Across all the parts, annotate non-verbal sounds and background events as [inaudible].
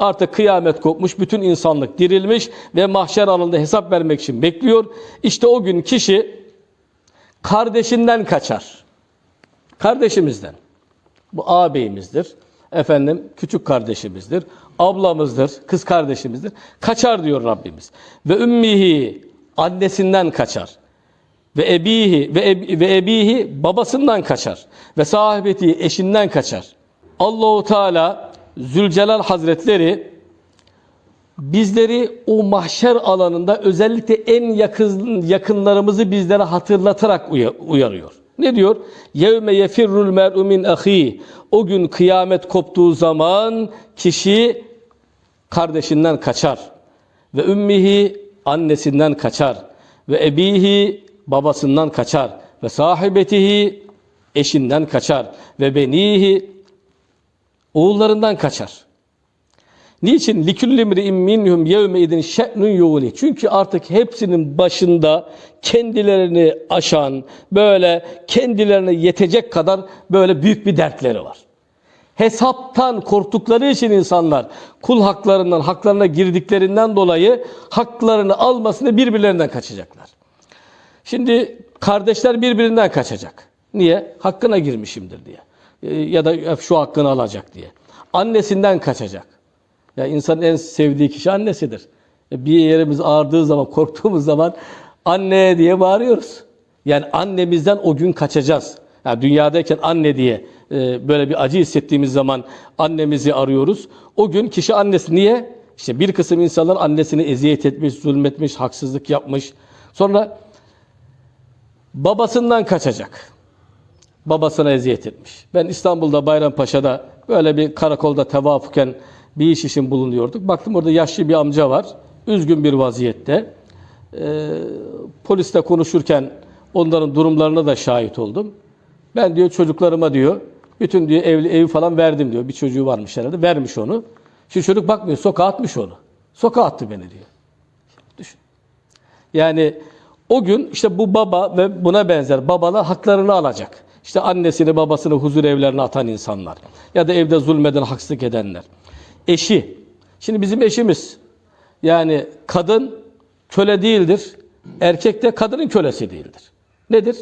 Artık kıyamet kopmuş, bütün insanlık dirilmiş ve mahşer alanında hesap vermek için bekliyor. İşte o gün kişi kardeşinden kaçar. Kardeşimizden. Bu ağabeyimizdir. Efendim küçük kardeşimizdir. Ablamızdır, kız kardeşimizdir. Kaçar diyor Rabbimiz. Ve ümmihi annesinden kaçar. Ve ebihi ve, eb- ve ebihi babasından kaçar. Ve sahibeti eşinden kaçar. Allahu Teala Zülcelal Hazretleri bizleri o mahşer alanında özellikle en yakın yakınlarımızı bizlere hatırlatarak uya- uyarıyor. Ne diyor? Yevme yefirrul mer'u min ahi. O gün kıyamet koptuğu zaman kişi kardeşinden kaçar. Ve ümmihi annesinden kaçar. Ve ebihi babasından kaçar. Ve sahibetihi eşinden kaçar. Ve benihi oğullarından kaçar. Niçin? لِكُلِّ مْرِئِمْ مِنْهُمْ يَوْمَ اِذٍ شَأْنٌ يُغْنِ Çünkü artık hepsinin başında kendilerini aşan, böyle kendilerine yetecek kadar böyle büyük bir dertleri var. Hesaptan korktukları için insanlar kul haklarından, haklarına girdiklerinden dolayı haklarını almasını birbirlerinden kaçacaklar. Şimdi kardeşler birbirinden kaçacak. Niye? Hakkına girmişimdir diye. Ee, Ya da şu hakkını alacak diye. Annesinden kaçacak. Ya insanın en sevdiği kişi annesidir. E, Bir yerimiz ağrıdığı zaman, [laughs] korktuğumuz zaman anne diye bağırıyoruz. Yani annemizden o gün kaçacağız. Yani dünyadayken anne diye e, böyle bir acı hissettiğimiz zaman annemizi arıyoruz. O gün kişi annesi niye? İşte bir kısım insanlar annesini eziyet etmiş, zulmetmiş, haksızlık yapmış. Sonra babasından kaçacak. Babasına eziyet etmiş. Ben İstanbul'da Bayrampaşa'da böyle bir karakolda tevafuken bir iş için bulunuyorduk. Baktım orada yaşlı bir amca var. Üzgün bir vaziyette. Ee, polisle konuşurken onların durumlarına da şahit oldum. Ben diyor çocuklarıma diyor bütün diyor evli evi falan verdim diyor. Bir çocuğu varmış herhalde. Vermiş onu. Şu çocuk bakmıyor. Sokağa atmış onu. Sokağa attı beni diyor. Düşün. Yani o gün işte bu baba ve buna benzer babalar haklarını alacak. İşte annesini babasını huzur evlerine atan insanlar. Ya da evde zulmeden haksızlık edenler. Eşi. Şimdi bizim eşimiz. Yani kadın köle değildir. Erkek de kadının kölesi değildir. Nedir?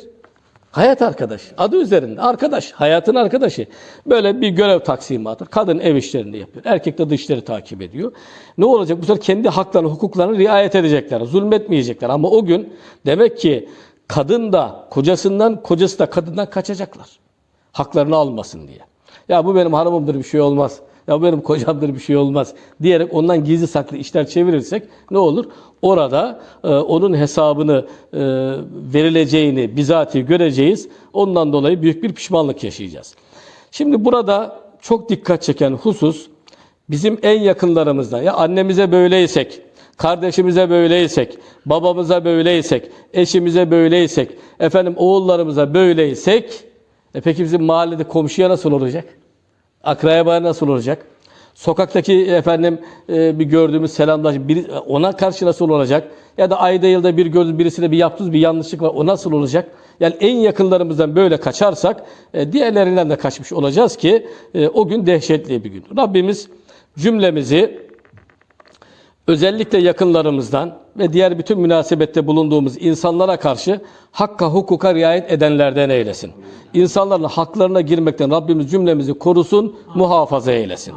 Hayat arkadaşı. Adı üzerinde. Arkadaş. Hayatın arkadaşı. Böyle bir görev taksimatı. Kadın ev işlerini yapıyor. Erkek de dışları takip ediyor. Ne olacak? Bu sefer kendi haklarını, hukuklarını riayet edecekler. Zulmetmeyecekler. Ama o gün demek ki kadın da kocasından, kocası da kadından kaçacaklar. Haklarını almasın diye. Ya bu benim hanımımdır bir şey olmaz. Ya bu benim kocamdır bir şey olmaz diyerek ondan gizli saklı işler çevirirsek ne olur? Orada e, onun hesabını e, verileceğini bizatihi göreceğiz. Ondan dolayı büyük bir pişmanlık yaşayacağız. Şimdi burada çok dikkat çeken husus bizim en yakınlarımızdan ya annemize böyleysek, kardeşimize böyleysek, babamıza böyleysek, eşimize böyleysek, efendim oğullarımıza böyleysek e peki bizim mahallede komşuya nasıl olacak? Akrabaya nasıl olacak? Sokaktaki efendim e, bir gördüğümüz selamlaş biri, ona karşı nasıl olacak? Ya da ayda yılda bir gördüğümüz birisine bir yaptığımız bir yanlışlık var. O nasıl olacak? Yani en yakınlarımızdan böyle kaçarsak e, diğerlerinden de kaçmış olacağız ki e, o gün dehşetli bir gün. Rabbimiz cümlemizi özellikle yakınlarımızdan ve diğer bütün münasebette bulunduğumuz insanlara karşı hakka hukuka riayet edenlerden eylesin. İnsanların haklarına girmekten Rabbimiz cümlemizi korusun, muhafaza eylesin.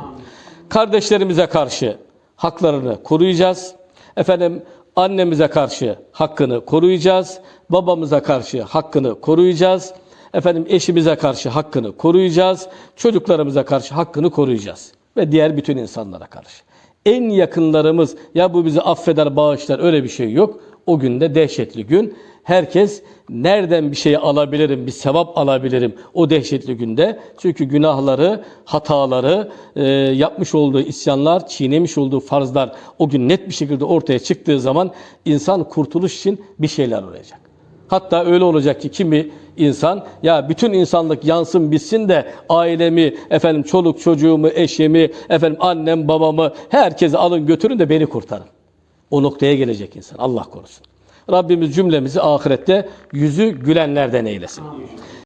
Kardeşlerimize karşı haklarını koruyacağız. Efendim annemize karşı hakkını koruyacağız. Babamıza karşı hakkını koruyacağız. Efendim eşimize karşı hakkını koruyacağız. Çocuklarımıza karşı hakkını koruyacağız. Ve diğer bütün insanlara karşı. En yakınlarımız ya bu bizi affeder, bağışlar öyle bir şey yok. O günde dehşetli gün. Herkes nereden bir şey alabilirim, bir sevap alabilirim o dehşetli günde. Çünkü günahları, hataları, e, yapmış olduğu isyanlar, çiğnemiş olduğu farzlar o gün net bir şekilde ortaya çıktığı zaman insan kurtuluş için bir şeyler arayacak. Hatta öyle olacak ki kimi insan ya bütün insanlık yansın bitsin de ailemi, efendim çoluk çocuğumu, eşimi, efendim annem, babamı herkesi alın götürün de beni kurtarın. O noktaya gelecek insan. Allah korusun. Rabbimiz cümlemizi ahirette yüzü gülenlerden eylesin.